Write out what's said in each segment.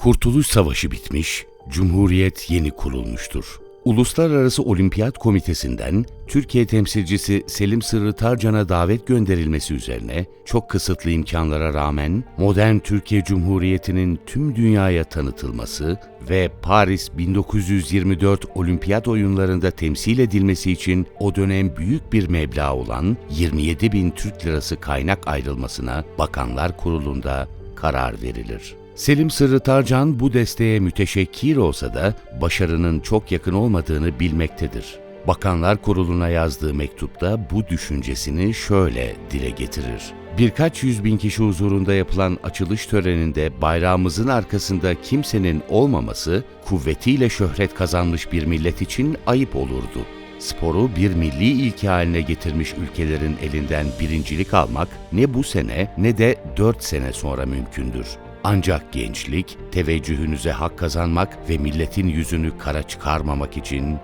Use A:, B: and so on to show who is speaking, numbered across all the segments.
A: Kurtuluş Savaşı bitmiş, Cumhuriyet yeni kurulmuştur. Uluslararası Olimpiyat Komitesi'nden Türkiye temsilcisi Selim Sırrı Tarcan'a davet gönderilmesi üzerine çok kısıtlı imkanlara rağmen modern Türkiye Cumhuriyeti'nin tüm dünyaya tanıtılması ve Paris 1924 Olimpiyat oyunlarında temsil edilmesi için o dönem büyük bir meblağ olan 27 bin Türk lirası kaynak ayrılmasına Bakanlar Kurulu'nda karar verilir. Selim Sırrı Tarcan bu desteğe müteşekkir olsa da başarının çok yakın olmadığını bilmektedir. Bakanlar Kurulu'na yazdığı mektupta bu düşüncesini şöyle dile getirir. Birkaç yüz bin kişi huzurunda yapılan açılış töreninde bayrağımızın arkasında kimsenin olmaması kuvvetiyle şöhret kazanmış bir millet için ayıp olurdu. Sporu bir milli ilke haline getirmiş ülkelerin elinden birincilik almak ne bu sene ne de dört sene sonra mümkündür. Ancak gençlik, teveccühünüze hak kazanmak ve milletin yüzünü kara çıkarmamak için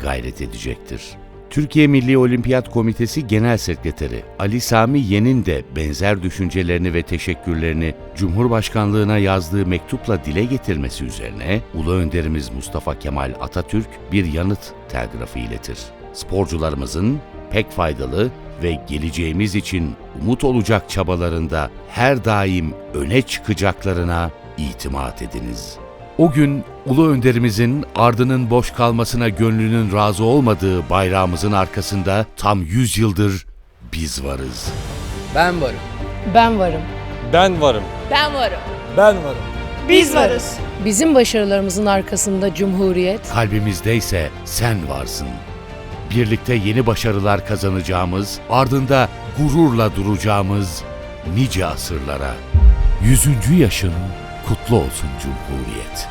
A: gayret edecektir. Türkiye Milli Olimpiyat Komitesi Genel Sekreteri Ali Sami Yen'in de benzer düşüncelerini ve teşekkürlerini Cumhurbaşkanlığına yazdığı mektupla dile getirmesi üzerine Ulu Önderimiz Mustafa Kemal Atatürk bir yanıt telgrafı iletir. Sporcularımızın pek faydalı ve geleceğimiz için umut olacak çabalarında her daim öne çıkacaklarına itimat ediniz. O gün Ulu Önderimizin ardının boş kalmasına gönlünün razı olmadığı bayrağımızın arkasında tam 100 yıldır biz varız.
B: Ben varım.
C: Ben varım.
D: Ben varım.
E: Ben varım.
D: Ben varım.
E: Biz varız.
C: Bizim başarılarımızın arkasında Cumhuriyet,
A: Kalbimizdeyse sen varsın. Birlikte yeni başarılar kazanacağımız, ardında gururla duracağımız nice asırlara. Yüzüncü yaşın kutlu olsun Cumhuriyet.